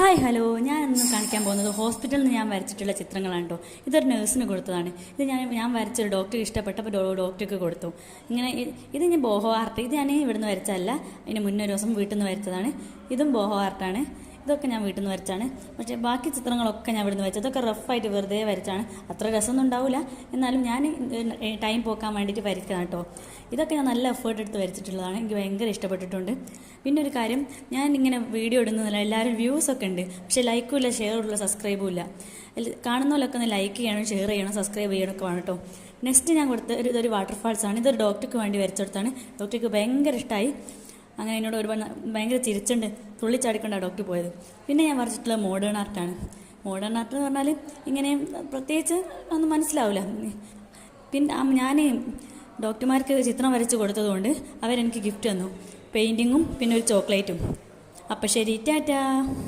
Hi hello ഞാൻ ഇന്ന് കാണിക്കാൻ പോകുന്നത് ഹോസ്പിറ്റലിൽ നിന്ന് ഞാൻ വരച്ചിട്ടുള്ള ചിത്രങ്ങളാണ് കേട്ടോ ഇതൊരു നഴ്സിന് കൊടുത്തതാണ്. ഇത് ഞാൻ ഞാൻ വരച്ചൊരു ഡോക്ടർക്ക് ഇഷ്ടപ്പെട്ടപ്പോൾ ഡോക്ടർക്ക് കൊടുത്തു. ഇങ്ങനെ ഇത് ഞാൻ ബോഹോ ആർട്ട്. ഇത് ഞാൻ ഇവിടുന്ന് വരച്ചതല്ല. അതിന് മുന്നേ ഒരു ദിവസം വീട്ടിൽ നിന്ന് വരച്ചതാണ്. ഇതും ബോഹോ ആർട്ടാണ്. ഇതൊക്കെ ഞാൻ വീട്ടിൽ നിന്ന് വരച്ചാണ്. പക്ഷേ ബാക്കി ചിത്രങ്ങളൊക്കെ ഞാൻ ഇവിടുന്ന് വരച്ചത് ഇതൊക്കെ റഫായിട്ട് വെറുതെ വരച്ചാണ്. അത്ര രസമൊന്നും ഉണ്ടാവില്ല എന്നാലും ഞാൻ ടൈം പോക്കാൻ വേണ്ടിയിട്ട് വരയ്ക്കുന്നതാണ് കേട്ടോ ഇതൊക്കെ ഞാൻ നല്ല എഫേർട്ട് എടുത്ത് വരച്ചിട്ടുള്ളതാണ്. എനിക്ക് ഭയങ്കര ഇഷ്ടപ്പെട്ടിട്ടുണ്ട്. പിന്നെ ഒരു കാര്യം ഞാൻ ഇങ്ങനെ വീഡിയോ ഇടുന്നതല്ല എല്ലാവരും വ്യൂസ് ഒക്കെ ഉണ്ട്. പക്ഷേ ലൈക്കും ഇല്ല ഷെയറും ഇല്ല സബ്സ്ക്രൈബും ഇല്ല. കാണുന്നവരൊക്കെ ഒന്ന് ലൈക്ക് ചെയ്യണം ഷെയർ ചെയ്യണം സബ്സ്ക്രൈബ് ചെയ്യണമൊക്കെ വേണം കേട്ടോ നെക്സ്റ്റ് ഞാൻ കൊടുത്ത ഒരു ഇതൊരു വാട്ടർഫാൾസ് ആണ്. ഇതൊരു ഡോക്ടർക്ക് വേണ്ടി വരച്ചെടുത്താണ് ഡോക്ടർക്ക് ഭയങ്കര ഇഷ്ടമായി അങ്ങനെ എന്നോട് ഒരുപാട് ഭയങ്കര ചിരിച്ചുണ്ട്. തുള്ളിച്ചാടിക്കൊണ്ടാണ് ഡോക്ടർ പോയത്. പിന്നെ ഞാൻ വരച്ചിട്ടുള്ള മോഡേൺ ആർട്ടാണ് മോഡേൺ ആർട്ട് എന്ന് പറഞ്ഞാൽ ഇങ്ങനെ പ്രത്യേകിച്ച് ഒന്നും മനസ്സിലാവില്ല പിന്നെ ഞാൻ ഡോക്ടർമാർക്ക് ചിത്രം വരച്ച് കൊടുത്തതുകൊണ്ട് അവരെനിക്ക് ഗിഫ്റ്റ് തന്നു. പെയിന്റിങ്ങും പിന്നെ ഒരു ചോക്ലേറ്റും. അപ്പം ശരി ടാറ്റാ.